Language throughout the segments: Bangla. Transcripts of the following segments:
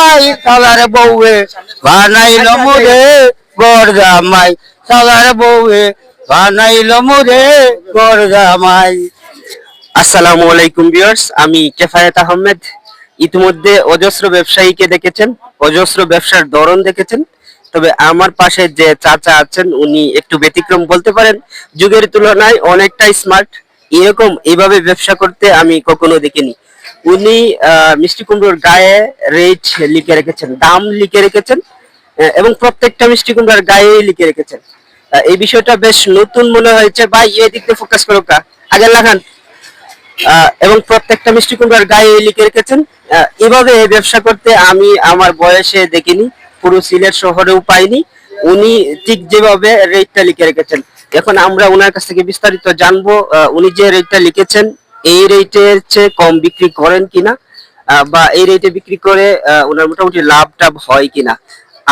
জামাই সালার বউয়ে বানাইল মুরে গর জামাই সালার বউয়ে বানাইল মুরে গর জামাই আসসালামু আলাইকুম ভিউয়ার্স আমি কেফায়েত আহমেদ। ইতিমধ্যে অজস্র ব্যবসায়ীকে দেখেছেন অজস্র ব্যবসার ধরন দেখেছেন। তবে আমার পাশে যে চাচা আছেন উনি একটু ব্যতিক্রম বলতে পারেন যুগের তুলনায় অনেকটাই স্মার্ট এরকম এইভাবে ব্যবসা করতে আমি কখনো দেখিনি। উনি মিষ্টি কুমড়োর গায়ে রেট লিখে রেখেছেন, দাম লিখে রেখেছেন এবং প্রত্যেকটা মিষ্টি কুমড়ার গায়ে লিখে রেখেছেন। এই বিষয়টা বেশ নতুন মনে হয়েছে। ভাই, এই দিক দিয়ে ফোকাস করো আগে লাগান এবং প্রত্যেকটা মিষ্টি কুমড়ার গায়ে লিখে রেখেছেন। এভাবে ব্যবসা করতে আমি আমার বয়সে দেখিনি, পুরো সিলেট শহরেও পাইনি। উনি ঠিক যেভাবে রেটটা লিখে রেখেছেন। এখন আমরা ওনার কাছ থেকে বিস্তারিত জানব। উনি যে রেটটা লিখেছেন এই রেটের চেয়ে কম বিক্রি করেন কিনা বা এই রেটে বিক্রি করে ওনার মোটামুটি লাভ টাভ হয় কিনা।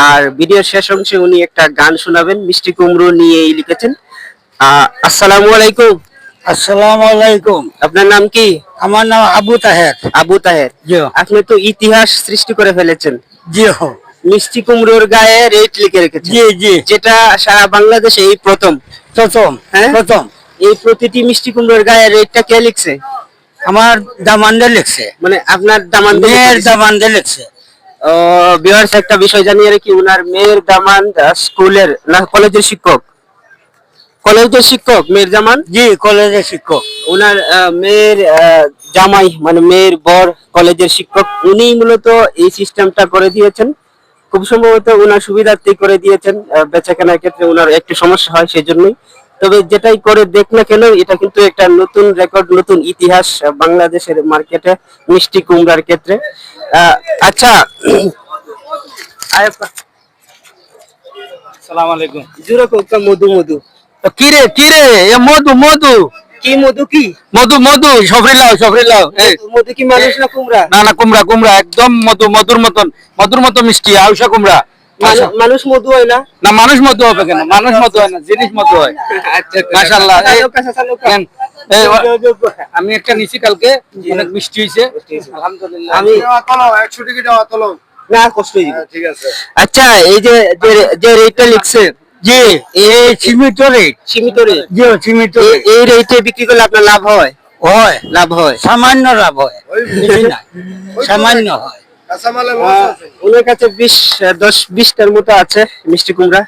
আর ভিডিওর শেষ অংশে উনি একটা গান শোনাবেন মিষ্টি কুমড়ো নিয়েই লিখেছেন। আসসালামু আলাইকুম। আসসালামু আলাইকুম। আপনার নাম কি? আমার নাম আবু তাহের। আবু তাহের। জি। আপনি তো ইতিহাস সৃষ্টি করে ফেলেছেন। জি। মিষ্টি কুমড়োর গায়ে রেট লিখে রেখেছেন। জি জি। যেটা সারা বাংলাদেশে এই প্রথম। প্রথম। হ্যাঁ? প্রথম। এই প্রতিটি মিষ্টি কুমড়োর গায়ে রেটটা কে লিখছে? আমার দামান্ডে লিখছে। মানে আপনার দামান দিয়ে দামান্ডে লিখছে। বিহার্স একটা বিষয় জানিয়ে রাখি উনার মেয়ের দামান স্কুলের না কলেজের শিক্ষক? কলেজের শিক্ষক মেয়ের জামান জি কলেজের শিক্ষক। ওনার মেয়ের জামাই মানে মেয়ের বর কলেজের শিক্ষক উনি মূলত এই সিস্টেমটা করে দিয়েছেন। খুব সম্ভবত ওনার সুবিধার্থে করে দিয়েছেন বেচাকেনার ক্ষেত্রে ওনার একটু সমস্যা হয় সেই জন্যই তবে যেটাই করে দেখ না কেন এটা কিন্তু একটা নতুন রেকর্ড নতুন ইতিহাস বাংলাদেশের মার্কেটে মিষ্টি কুমড়ার ক্ষেত্রে। আচ্ছা আয়প্পা, সালাম আলাইকুম। জুড়ে কোকা মধু মধু। কিরে কিরে এ মধু মধু। কি মধু কি? মধু মধু সফরি লাও সফরি লাও। মধু কি মানুষ না কুমড়া? না না কুমড়া কুমড়া একদম মধু মধুর মতন মধুর মতো মিষ্টি আউশা কুমড়া। মানুষ মধু হয় না? না মানুষ মধু হবে কেন? মানুষ মধু হয় না জিনিস মধু হয়। আচ্ছা মাশাআল্লাহ, যো, যো। আমি একটা নিছি কালকে অনেক মিষ্টি হয়েছে আলহামদুলিল্লাহ। আমি একশো টিকিট তলো না কষ্ট ঠিক আছে। আচ্ছা এই যে যে- যে রেটটা লিখছে জি। এই সীমিত রেট। সীমিত রেট। জি সীমিত এই- রেটে বিক্রি করলে আপনার লাভ হয়? হয়। লাভ হয়। সামান্য লাভ হয়। না সামান্য হয়। ওনার কাছে বিশ দশ বিশটার মতো আছে মিষ্টি কুমড়া।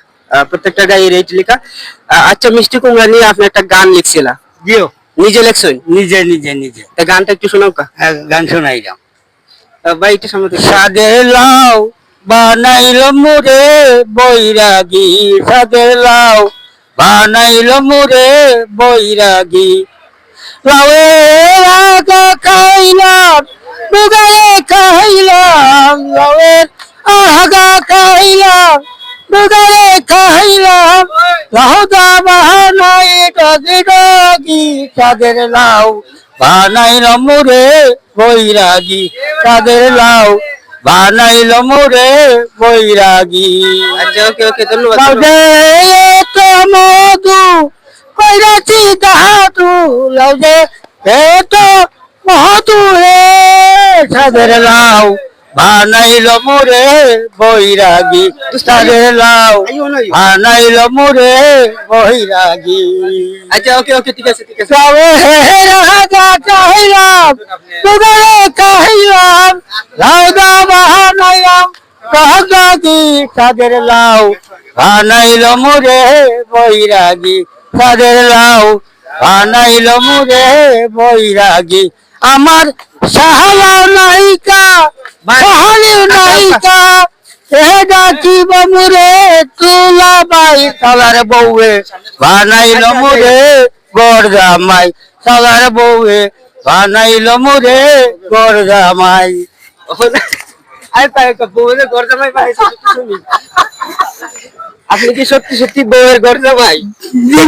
প্রত্যেকটা গায়ে রেট লেখা আচ্ছা মিষ্টি কুমড়া নিয়ে আপনি একটা গান লিখছিলা। জিও নিজে লেখছেন নিজে নিজে নিজে। তা গানটা একটু শোনাও কা। এক গান শোনাই আহ, ভাই একটু সামনে। সাদের লাউ বানাইল মুরে বৈরাগী। সাদের লাউ বানাইল মুরে বৈরাগী। লাউয়ের আগা খাইলাম দুগায়ে খাইলাম লাউয়ের আগা খাইলাম দুগায়ে খাইলাম লাউদা বাহানাই ডগি ডগি সাদের লাউ বানাইল মুরে বৈরাগী। সাদের লাউ বানাইল মুরে বৈরাগী। আচ্ছা ওকে ওকে ধন্যবাদ তো মধু কইরাছি দাদু লাউদে এত মধু রে সাদের লাউ বানাইল মুরে বৈরাগী। না, আইও। বানাইল মুরে বৈরাগী। আচ্ছা ওকে ওকে ঠিক আছে ঠিক আছে। যাবে রাজা চাহিলাম লাউদা বাহানাইলাম কাহাগি সাদের লাউ বানাইল মুরে বৈরাগী। সাদের লাউ বানাইল মুরে বৈরাগী। আমার সাহালা নাইকা সাহালিও নাইকা এ ডাকিব মুরে তুলা বাই সালার বউয়ে বানাইল মুরে গড় জামাই সালার বউয়ে বানাইল মুরে শুনি। আপনি কি সত্যি সত্যি বউয়ের ঘর জামাই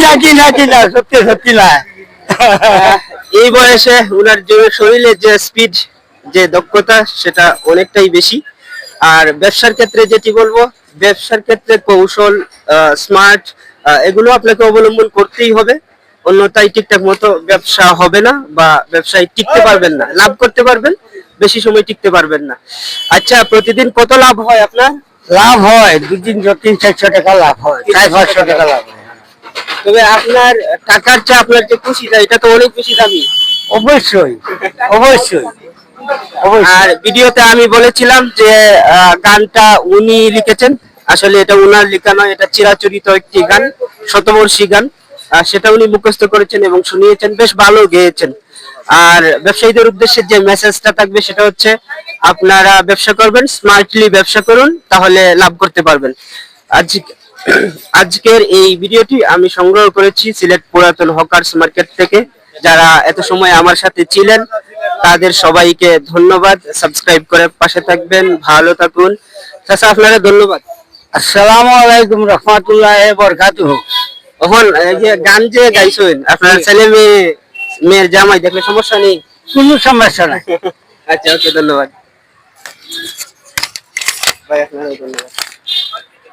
নাকি নাকি না সত্যি সত্যি না। আহ, এই বয়সে উনার যে শরীরে যে স্পিড যে দক্ষতা, সেটা অনেকটাই বেশি। আর ব্যবসার ক্ষেত্রে যেটি বলব, ব্যবসার ক্ষেত্রে কৌশল স্মার্ট এগুলো আপনাকে অবলম্বন করতেই হবে। অন্যথায় ঠিকঠাক মতো ব্যবসা হবে না বা ব্যবসায় টিকতে পারবেন না। লাভ করতে পারবেন, বেশি সময় টিকতে পারবেন না। আচ্ছা প্রতিদিন কত লাভ হয় আপনার? লাভ হয় দু তিনশো তিন চারশো টাকা লাভ হয় চার পাঁচশো টাকা লাভ হয়। তবে আপনার টাকার চেয়ে আপনার যে খুশিটা এটা তো অনেক বেশি দামি। অবশ্যই অবশ্যই আর ভিডিওতে আমি বলেছিলাম যে গানটা উনি লিখেছেন। আসলে এটা উনার লেখা নয় এটা চিরাচরিত একটি গান শতবর্ষী গান। সেটা উনি মুখস্থ করেছেন এবং শুনিয়েছেন বেশ ভালো গেয়েছেন। আর ব্যবসায়ীদের উদ্দেশ্যে যে মেসেজটা থাকবে সেটা হচ্ছে আপনারা ব্যবসা করবেন স্মার্টলি ব্যবসা করুন তাহলে লাভ করতে পারবেন। আজ আজকের এই ভিডিওটি আমি সংগ্রহ করেছি সিলেট পুরাতন হকার্স মার্কেট থেকে। যারা এত সময় আমার সাথে ছিলেন তাদের সবাইকে ধন্যবাদ। সাবস্ক্রাইব করে পাশে থাকবেন ভালো থাকুন। চাচা আপনারা ধন্যবাদ। আসসালামু আলাইকুম রহমতুল্লাহ বরকাতুহ। এখন এই যে গান যে গাইছেন আপনার ছেলে মেয়ে মেয়ের জামাই দেখলে সমস্যা নেই? কোনো সমস্যা নাই। আচ্ছা ওকে ধন্যবাদ। ভাই আপনারা ধন্যবাদ।